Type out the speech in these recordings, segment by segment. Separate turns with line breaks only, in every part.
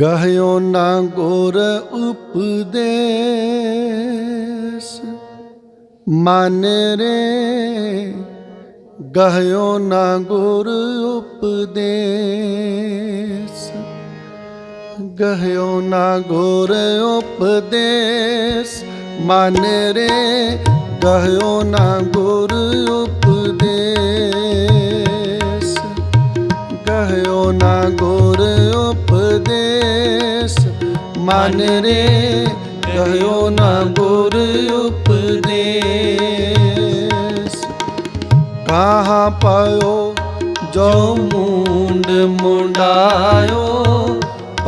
ਗਹਿਓ ਨਾ ਗੁਰ ਉਪਦੇਸ। ਮਨ ਰੇ ਗਹਿਓ ਨਾ ਗੁਰ ਉਪਦੇਸ। ਗਹਿਓ ਨਾ ਗੁਰ ਉਪਦੇਸ। ਮਨ ਰੇ ਗਹਿਓ ਨਾ ਗੁਰ ਉਪਦੇਸ। ਨਾ ਗੁਰ ਉਪਦੇਸ। ਮਨ ਰੇ ਗਹਿਓ ਨਾ ਗੁਰ ਉਪਦੇਸ। ਕਹਾ ਪਾਇਓ, ਜੋ ਮੁੰਡ ਮੁੰਡਾਇਓ,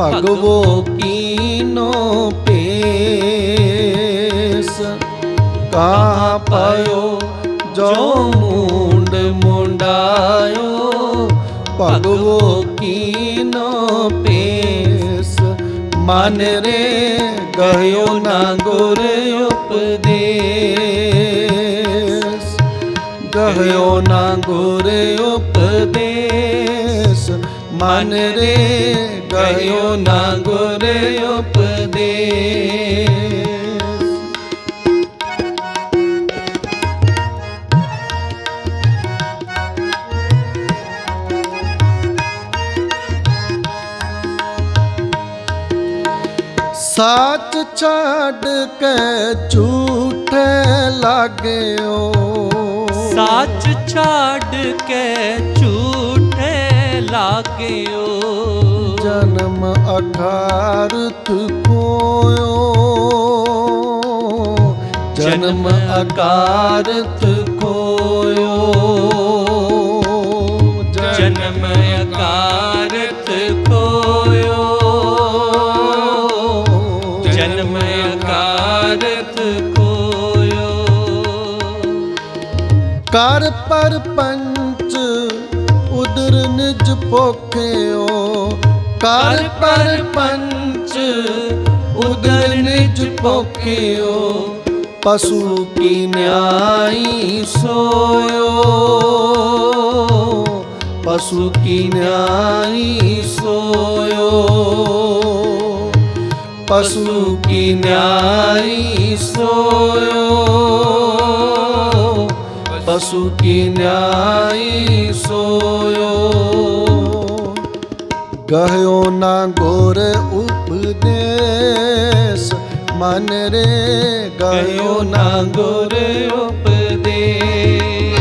ਭਗਵੋ ਕੀਨੋ ਪੇਸ। ਕਹਾ ਪਾਇਓ, ਜੋ ਮੁੰਡ ਮੁੰਡਾਇਓ ਭਗਵੋ ਕੀਨੋ ਪੇਸ। ਮਨ ਰੇ ਗਹਿਓ ਨਾ ਗੁਰ ਉਪਦੇਸ। ਗਹਿਓ ਨਾ ਗੁਰ ਉਪਦੇਸ। ਮਨ ਰੇ ਗਹਿਓ ਨਾ ਗੁਰ ਉਪਦੇਸ। ਸਾਚ ਛੱਡ ਕੇ ਝੂਠੇ ਲਾਗਿਓ
ਸੱਚ ਛੱਡ ਕੇ ਝੂਠੇ ਲਾਗਿਓ
ਜਨਮ ਅਕਾਰਥ ਕੋਇਓ ਜਨਮ ਅਕਾਰਥ ਕੋਇਓ ਕਰ ਪਰ ਪੰਚ ਉਦਰ ਨਿਜ ਪੋਖਿਓ ਕਰ ਪਰ ਪੰਚ ਉਦਰ ਨਿਜ ਪੋਖਿਓ ਪਸ਼ੂ ਕੀ ਨਿਆਈ ਸੋਇਓ। ਪਸ਼ੂ ਕੀ ਨਿਆਈ ਸੋਇਓ। ਪਸ਼ੂ ਕੀ ਨਿਆਈ ਸੋਇਓ। ਪਸ਼ੂ ਕੀ ਨਿਆਈ ਸੋਇਓ। ਗਹਿਓ ਨਾ ਗੁਰ ਉਪਦੇਸ, ਮਨ ਰੇ ਗਹਿਓ ਨਾ ਗੁਰ ਉਪਦੇਸ।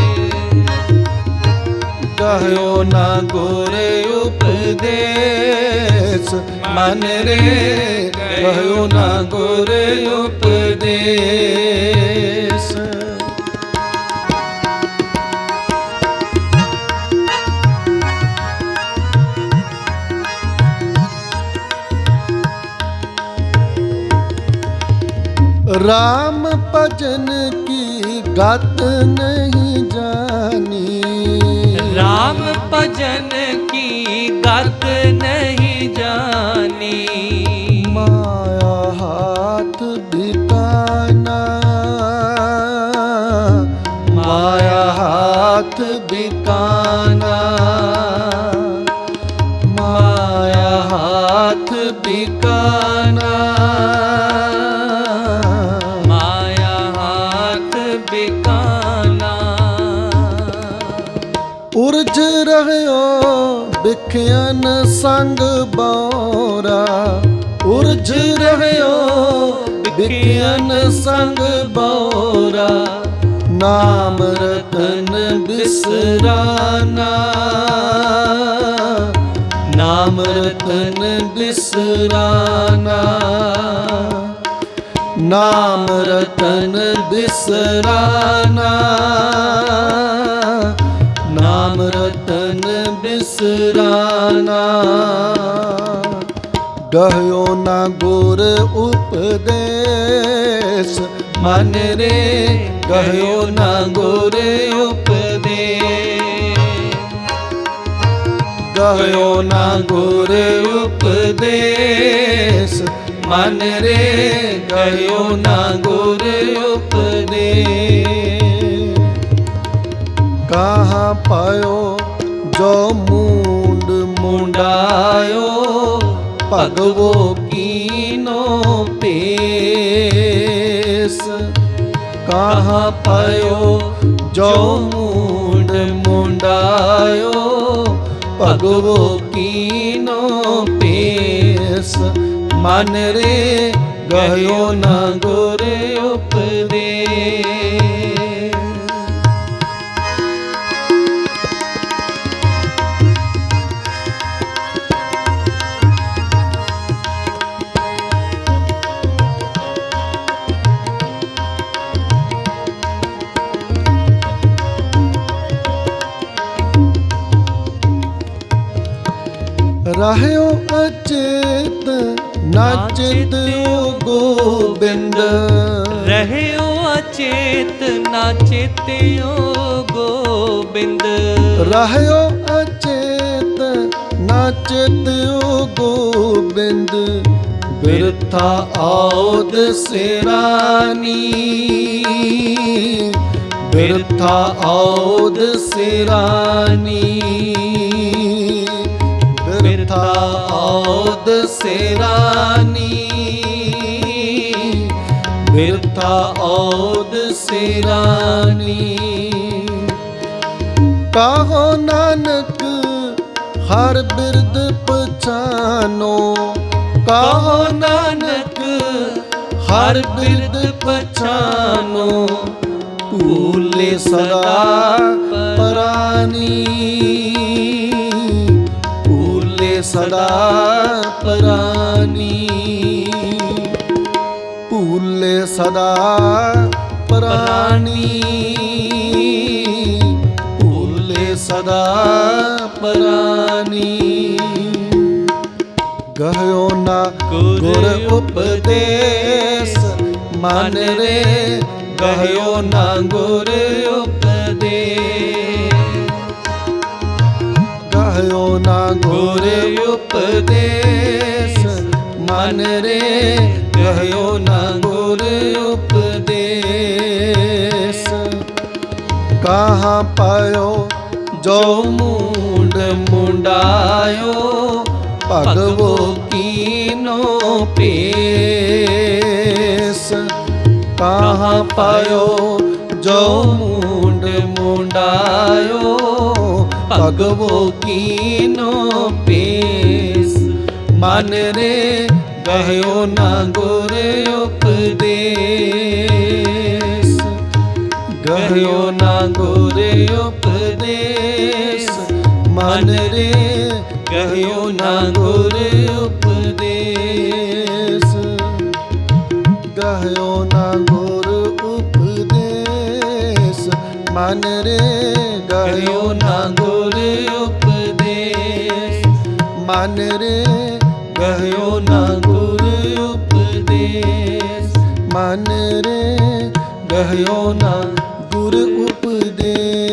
ਗਹਿਓ ਨਾ ਗੁਰ ਉਪਦੇਸ, ਮਨ ਰੇ ਗਹਿਓ ਨਾ ਗੁਰ ਰਾਮ ਭਜਨ ਕੀ ਗਤ ਨਹੀਂ ਜਾਣੀ?
ਰਾਮ ਭਜਨ ਕੀ ਗਤ ਨਹੀਂ ਜਾਣੀ?
ਮਾਇਆ ਹੱਥ ਬਿਤਾਨਾ। ਮਾਇਆ ਹੱਥ ਬਿਕਾਨਾ
ਮਾਇਆ ਹੱਥ ਬਿਕਾਨਾ
ਵਿਖਿਆਨ ਸੰਗ ਬੌਰਾ, ਉਰਜ ਰਹਿਓ ਵਿਖਿਆਨ ਸੰਗ ਬੌਰਾ, ਨਾਮ ਰਤਨ ਬਿਸਰਾਨਾ, ਨਾਮ ਰਤਨ ਬਿਸਰਾਨਾ, ਨਾਮ ਰਤਨ ਬਿਸਰਾਨਾ ਨਾਮ ਰਤਨ ਬਿਸਰਾਨਾ ਗਹਿਓ ਨਾ ਗੁਰ ਉਪਦੇਸ। ਮਨ ਰੇ ਗਹਿਓ ਨਾ ਗੁਰ ਉਪਦੇਸ। ਗਹਿਓ ਨਾ ਗੁਰ ਉਪਦੇਸ। ਮਨ ਰੇ ਗਹਿਓ ਨਾ ਗੁਰ ਉਪਦੇਸ। ਕਹਾਂ ਪਾਇਓ, ਜੋ ਮੂੰਡ ਮੁੰਡਾਇਓ, ਭਗਵੋ ਕੀਨੋ ਪੇਸ ਕਹਾਂ ਪਾਇਓ, ਜੋ ਮੂੰਡ ਮੁੰਡਾਇਓ, ਭਗਵੋ ਕੀਨੋ ਪੇਸ ਮਨ ਰੇ ਗਇਓ ਨਾ ਗੁਰ ਉਪਦੇਸ। ਰਹਿਓ ਅਚੇਤ ਨਾਚਿਤ ਓ ਗੋਬਿੰਦ।
ਰਹਿਓ ਅਚੇਤ ਨਾ ਚੇਤਿਓ ਗੋਬਿੰਦ।
ਰਹਿਓ ਅਚੇਤ ਨਾਚਿਤ ਓ ਗੋਬਿੰਦ। ਬਿਰਥਾ ਆਉਦ ਸਿਰਾਨੀ ਬਿਰਥਾ ਆਉਦ ਸਿਰਾਨੀ ਆਉਦ ਸਿਰਾਨੀ ਬਿਰਥਾ ਆਉਦ ਸਿਰਾਨੀ ਕਾਹੋ ਨਾਨਕ, ਹਰ ਬਿਰਦ ਪਛਾਨੋ। ਕਾਹੋ ਨਾਨਕ, ਹਰ ਬਿਰਦ ਪਛਾਨੋ। ਭੂਲੇ ਸਦਾ ਪਰਾਨੀ। ਸਦਾ ਪਰਾਨੀ। ਭੂਲੇ ਸਦਾ ਪ੍ਰਾਣੀ ਭੂਲੇ ਸਦਾ ਪ੍ਰਾਣੀ ਗਹਿਓ ਨਾ ਗੁਰ ਉਪਦੇਸ, ਮਨ ਰੇ। ਗਹਿਓ ਨਾ ਗੁਰ ਉਪਦੇਸ। ਗਹਿਓ ਨਾ ਗੁਰ ਉਪਦੇਸ। ਮਨ ਰੇ ਗਹਿਓ ਨਾ ਗੁਰ ਉਪਦੇਸ। ਕਹਾਂ ਪਾਇਓ, ਜੋ ਮੂੰਡ ਮੁੰਡਾਇਓ, ਭਗਵੋ ਕੀਨੋ ਪੇਸ। ਕਹਾਂ ਪਾਇਓ, ਜੋ ਮੂੰਡ ਮੁੰਡਾਇਓ ਭਗਵੋ ਕੀਨੋ ਪੇਸ। ਮਨ ਰੇ ਗਹਿਓ ਨਾ ਗੁਰ ਉਪਦੇਸ। ਗਹਿਓ ਨਾ ਗੁਰ ਉਪਦੇਸ। ਮਨ ਰੇ ਗਹਿਓ ਨਾ ਗੁਰ ਉਪਦੇਸ। ਗਹਿਓ ਨਾ ਗੁਰ ਉਪਦੇਸ। ਮਨ ਰੇ ਗਹਿਓ ਨਾ ਮਨ ਰੇ ਗਹਿਓ ਨਾ ਗੁਰ ਉਪਦੇਸ। ਮਨ ਰੇ ਗਹਿਓ ਨਾ ਗੁਰ ਉਪਦੇਸ।